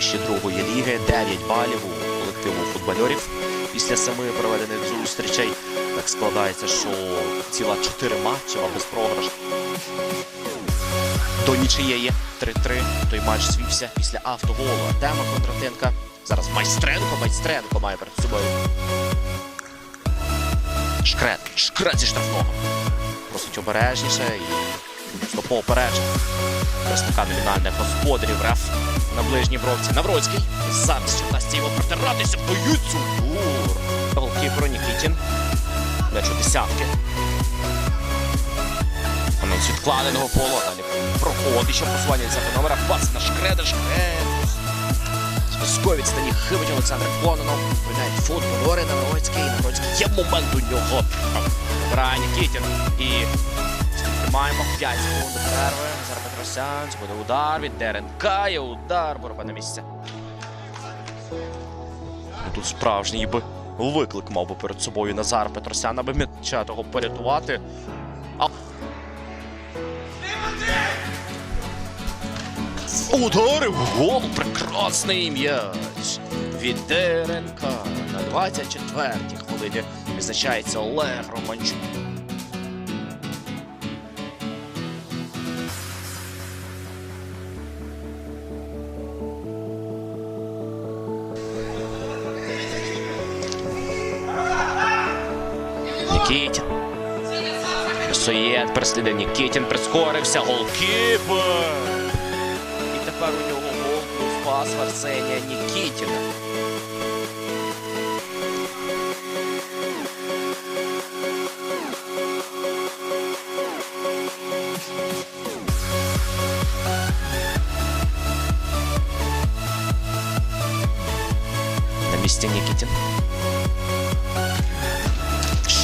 становищі другої ліги. 9 балів у колективу футбольорів після семи проведених зустрічей. Так складається, що ціла 4 матчі, без програш. До нічиєї 3-3. Той матч звівся після автоголу Артема Кондратенка. Зараз Майстренко. Майстренко має перед собою. Шкрет. Шкрет зі штрафного. Просить обережніше і стоп попередження. Представника номінальних господарів реф на ближній бровці. Навроцький. Ще вдасться його протиратися. Боються. Голкіпер Нікітін. М'яч у десятки. Анонс відкладеного пола. Далі проходить, що просування за номера. Пас на шкреда. Шкред. Спискові відстані хибить Олександр Кононов. Видає футболери Навроцький. Навроцький. Є момент у нього. Брайан Нікітін. І Маємо 5 секунд до перерви. Назар Петросян. Це буде удар від ДРНК. Є удар. Боротьба на місці. Ну, Тут справжній би виклик мав би перед собою Назар Петросян, аби м'яча того порятувати. А... Ударив гол! Прекрасний м'яч! Від ДРНК на 24-й хвилині визначається Олег Романчук. Нікітін. Соєт переслідує Нікітін, прискорився, голкіпер. І тепер у нього гол пас Арсенія Нікітіна. На місці Нікітін.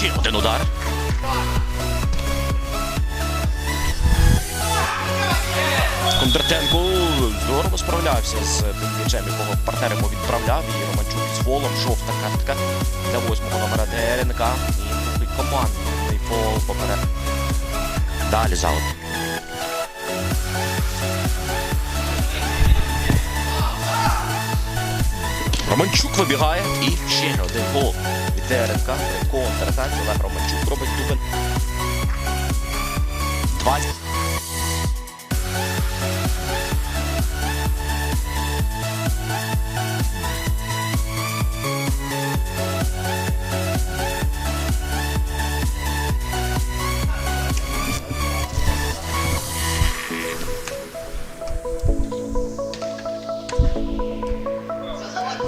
Ще один удар. Кондратенко здорово справлявся з тим м'ячем, якого партнер йому відправляв. І Романчук з фолом. Жовта картка для восьмого номера ДРНК. І командний фол поперед. Далі заут. Романчук вибігає і ще один гол від ДРНК. Контратак. Олег Романчук робить дубль. 20.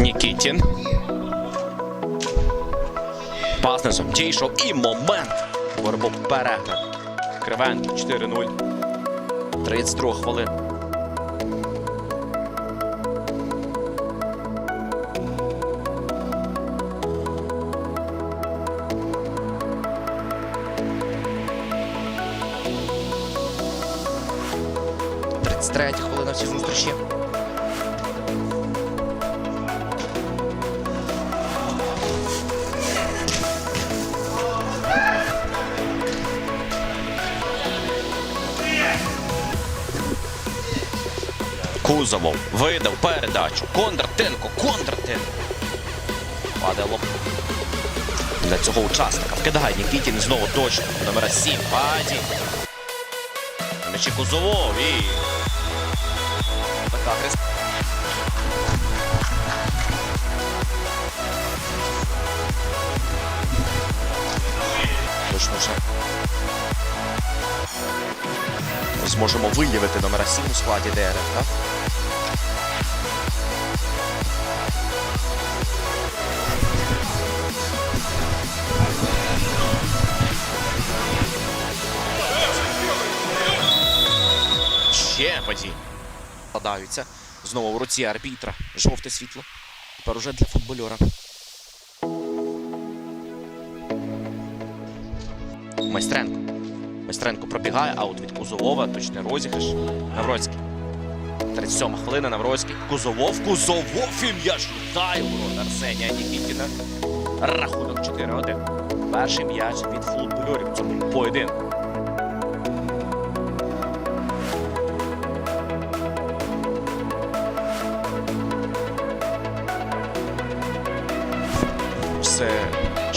Нікітін. Пас низом дійшов і момент. Воробок перегляд. Кривенко 4-0. 32 хвилин. Третя хвилина в цій зустрічі. Кузовов видав передачу. Кондратенко, Кондратенко. Падає лоб. Для цього учасника вкидає Нікітін знову точно. Номера 7. Паді. На м'ячі Кузовов і... Така вже. Зможемо виявити номера 7 у складі ДРФ, так? Падіння. Складаються. Знову в руці арбітра. Жовте світло. Тепер уже для футбольора. Майстренко. Майстренко пробігає, аут від Кузовова, точний розіграш. Навроцький. 37 хвилина, Навроцький. Кузовов, Кузовов і м'яч літає у Арсенія Нікітіна. Рахунок 4-1. Перший м'яч від футбольорів цьому поєдинку.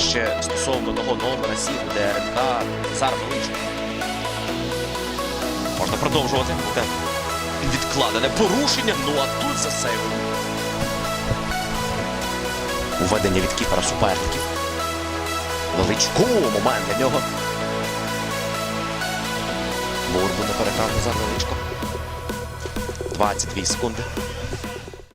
Свого номера 7 ДРНК Назар Величко. Можна продовжувати. Те Відкладене порушення. Ну а тут за сейвом. Уведення від кіпера суперників. Величко момент для нього. Бурбу не переграв Назар Величко. 22 секунди.